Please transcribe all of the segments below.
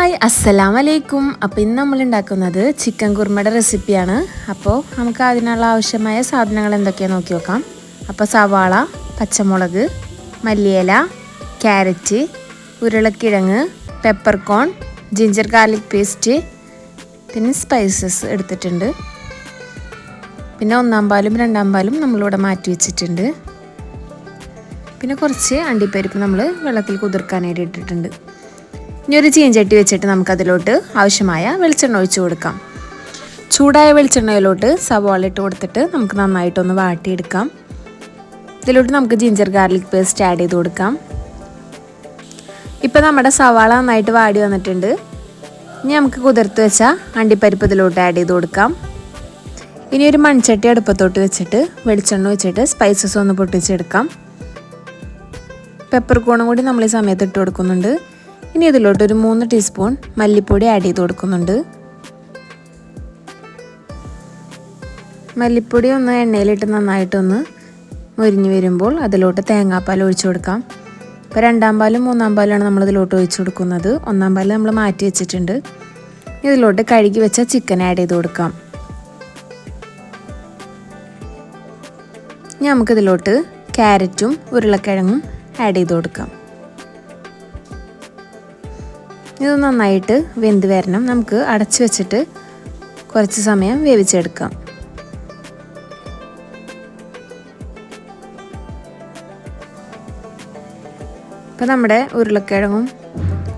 Hi അസ്സലാം വലൈക്കും അപ്പോൾ ഇന്ന് നമ്മൾ ഉണ്ടാക്കുന്നത് ചിക്കൻ കുർമയുടെ റെസിപ്പിയാണ്. അപ്പോൾ നമുക്ക് അതിനുള്ള ആവശ്യമായ സാധനങ്ങൾ എന്തൊക്കെയാണെന്ന് നോക്കി നോക്കാം. അപ്പോൾ സവാള പച്ചമുളക് മല്ലിയില ക്യാരറ്റ് ഉരുളക്കിഴങ്ങ് പെപ്പർകോൺ ജിഞ്ചർ ഗാർലിക് പേസ്റ്റ് പിന്നെ സ്പൈസസ് എടുത്തിട്ടുണ്ട്. പിന്നെ ഒന്നാം പാലും രണ്ടാം പാലും നമ്മളിവിടെ മാറ്റി വെച്ചിട്ടുണ്ട്. പിന്നെ കുറച്ച് അണ്ടിപ്പരിപ്പ് നമ്മൾ വെള്ളത്തിൽ കുതിർക്കാനായിട്ട് ഇട്ടിട്ടുണ്ട്. ഇനി ഒരു ചീഞ്ചട്ടി വെച്ചിട്ട് നമുക്കതിലോട്ട് ആവശ്യമായ വെളിച്ചെണ്ണ ഒഴിച്ചു കൊടുക്കാം. ചൂടായ വെളിച്ചെണ്ണയിലോട്ട് സവാള ഇട്ട് കൊടുത്തിട്ട് നമുക്ക് നന്നായിട്ടൊന്ന് വാട്ടിയെടുക്കാം. ഇതിലോട്ട് നമുക്ക് ജിഞ്ചർ ഗാർലിക് പേസ്റ്റ് ആഡ് ചെയ്ത് കൊടുക്കാം. ഇപ്പം നമ്മുടെ സവാള നന്നായിട്ട് വാടി വന്നിട്ടുണ്ട്. ഇനി നമുക്ക് കുതിർത്ത് വെച്ച അണ്ടിപ്പരിപ്പ് ഇതിലോട്ട് ആഡ് ചെയ്ത് കൊടുക്കാം. ഇനി ഒരു മൺചട്ടി അടുപ്പത്തോട്ട് വെച്ചിട്ട് വെളിച്ചെണ്ണ വെച്ചിട്ട് സ്പൈസസ് ഒന്ന് പൊട്ടിച്ചെടുക്കാം. പെപ്പർ കോണും കൂടി നമ്മൾ ഈ സമയത്ത് ഇട്ട് കൊടുക്കുന്നുണ്ട്. ഇനി ഇതിലോട്ട് ഒരു മൂന്ന് ടീസ്പൂൺ മല്ലിപ്പൊടി ആഡ് ചെയ്ത് കൊടുക്കുന്നുണ്ട്. മല്ലിപ്പൊടി ഒന്ന് എണ്ണയിലിട്ട് നന്നായിട്ടൊന്ന് മുരിഞ്ഞ് വരുമ്പോൾ അതിലോട്ട് തേങ്ങാപ്പാൽ ഒഴിച്ചു കൊടുക്കാം. ഇപ്പോൾ രണ്ടാം പാലും മൂന്നാം പാലാണ് നമ്മൾ ഇതിലോട്ട് ഒഴിച്ചു കൊടുക്കുന്നത്. ഒന്നാം പാൽ നമ്മൾ മാറ്റി വെച്ചിട്ടുണ്ട്. ഇതിലോട്ട് കഴുകി വെച്ച ചിക്കൻ ആഡ് ചെയ്ത് കൊടുക്കാം. ഇനി നമുക്കിതിലോട്ട് ക്യാരറ്റും ഉരുളക്കിഴങ്ങും ആഡ് ചെയ്ത് കൊടുക്കാം. ഇത് നന്നായിട്ട് വെന്ത് വരണം. നമുക്ക് അടച്ചു വെച്ചിട്ട് കുറച്ച് സമയം വേവിച്ചെടുക്കാം. ഇപ്പോൾ നമ്മുടെ ഉരുളക്കിഴങ്ങും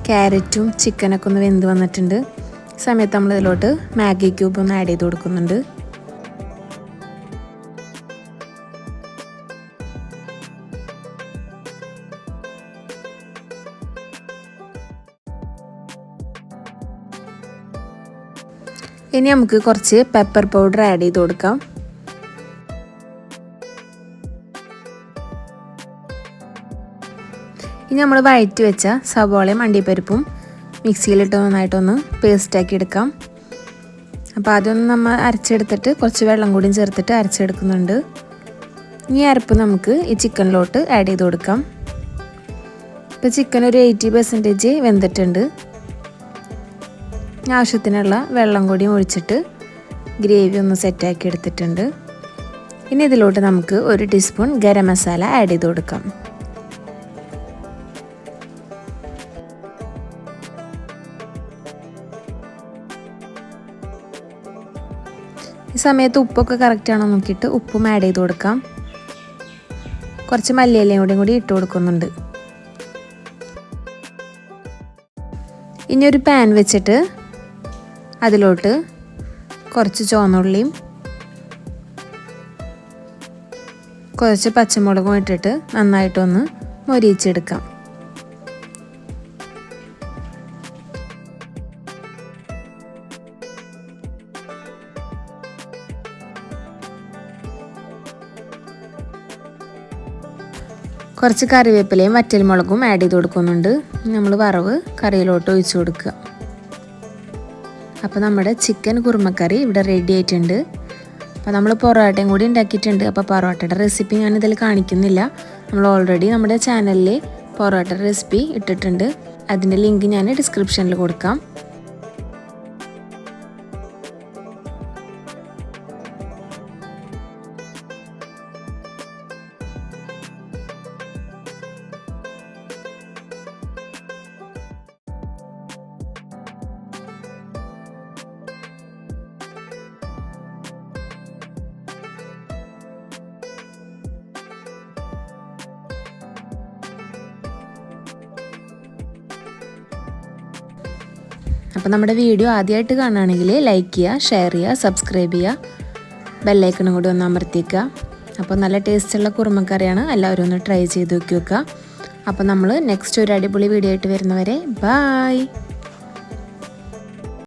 ക്യാരറ്റും ചിക്കനൊക്കെ ഒന്ന് വെന്ത് വന്നിട്ടുണ്ട്. സമയത്ത് നമ്മളിതിലോട്ട് മാഗി ക്യൂബ് ഒന്ന് ആഡ് ചെയ്ത് കൊടുക്കുന്നുണ്ട്. ഇനി നമുക്ക് കുറച്ച് പെപ്പർ പൗഡർ ആഡ് ചെയ്ത് കൊടുക്കാം. ഇനി നമ്മൾ വഴറ്റി വെച്ച സവോളയും അണ്ടിപ്പരിപ്പും മിക്സിയിലിട്ട് നന്നായിട്ടൊന്ന് പേസ്റ്റാക്കി എടുക്കാം. അപ്പോൾ അതൊന്ന് നമ്മൾ അരച്ചെടുത്തിട്ട് കുറച്ച് വെള്ളം കൂടിയും ചേർത്തിട്ട് അരച്ചെടുക്കുന്നുണ്ട്. ഇനി അരപ്പ് നമുക്ക് ഈ ചിക്കനിലോട്ട് ആഡ് ചെയ്ത് കൊടുക്കാം. ഇപ്പോൾ ചിക്കൻ ഒരു എയ്റ്റി പെർസെന്റേജ് വെന്തിട്ടുണ്ട്. ആവശ്യത്തിനുള്ള വെള്ളം കൂടി ഒഴിച്ചിട്ട് ഗ്രേവി ഒന്ന് സെറ്റാക്കി എടുത്തിട്ടുണ്ട്. ഇനി ഇതിലോട്ട് നമുക്ക് ഒരു ടീസ്പൂൺ ഗരം മസാല ആഡ് ചെയ്ത് കൊടുക്കാം. ഈ സമയത്ത് ഉപ്പൊക്കെ കറക്റ്റ് ആണോ നോക്കിയിട്ട് ഉപ്പും ആഡ് ചെയ്ത് കൊടുക്കാം. കുറച്ച് മല്ലിയിലയും കൂടെയും കൂടി ഇട്ട് കൊടുക്കുന്നുണ്ട്. ഇനി ഒരു പാൻ വെച്ചിട്ട് അതിലോട്ട് കുറച്ച് ചുവന്നുള്ളിയും കുറച്ച് പച്ചമുളകും ഇട്ടിട്ട് നന്നായിട്ടൊന്ന് മൊരിയിച്ചെടുക്കാം. കുറച്ച് കറിവേപ്പിലയും വറ്റൽമുളകും ആഡ് ചെയ്ത് കൊടുക്കുന്നുണ്ട്. നമ്മൾ വറവ് കറിയിലോട്ട് ഒഴിച്ചു കൊടുക്കുക. അപ്പോൾ നമ്മുടെ ചിക്കൻ കുറുമക്കറി ഇവിടെ റെഡി ആയിട്ടുണ്ട്. അപ്പോൾ നമ്മൾ പൊറോട്ടയും കൂടി ഉണ്ടാക്കിയിട്ടുണ്ട്. അപ്പോൾ പൊറോട്ടയുടെ റെസിപ്പി ഞാൻ ഇതിൽ കാണിക്കുന്നില്ല. നമ്മൾ ഓൾറെഡി നമ്മുടെ ചാനലിൽ പൊറോട്ട റെസിപ്പി ഇട്ടിട്ടുണ്ട്. അതിന്റെ ലിങ്ക് ഞാൻ ഡിസ്ക്രിപ്ഷനിൽ കൊടുക്കാം. അപ്പോൾ നമ്മുടെ വീഡിയോ ആദ്യമായിട്ട് കാണുകയാണെങ്കിൽ ലൈക്ക് ചെയ്യുക ഷെയർ ചെയ്യുക സബ്സ്ക്രൈബ് ചെയ്യുക ബെല്ലൈക്കണും കൂടി ഒന്ന് അമർത്തിക്കുക അപ്പോൾ നല്ല ടേസ്റ്റുള്ള കുറുമക്കറിയാണ്. എല്ലാവരും ഒന്ന് ട്രൈ ചെയ്ത് നോക്കി വെക്കുക. അപ്പോൾ നമ്മൾ നെക്സ്റ്റ് ഒരു അടിപൊളി വീഡിയോ ആയിട്ട് വരുന്നവരെ ബായ്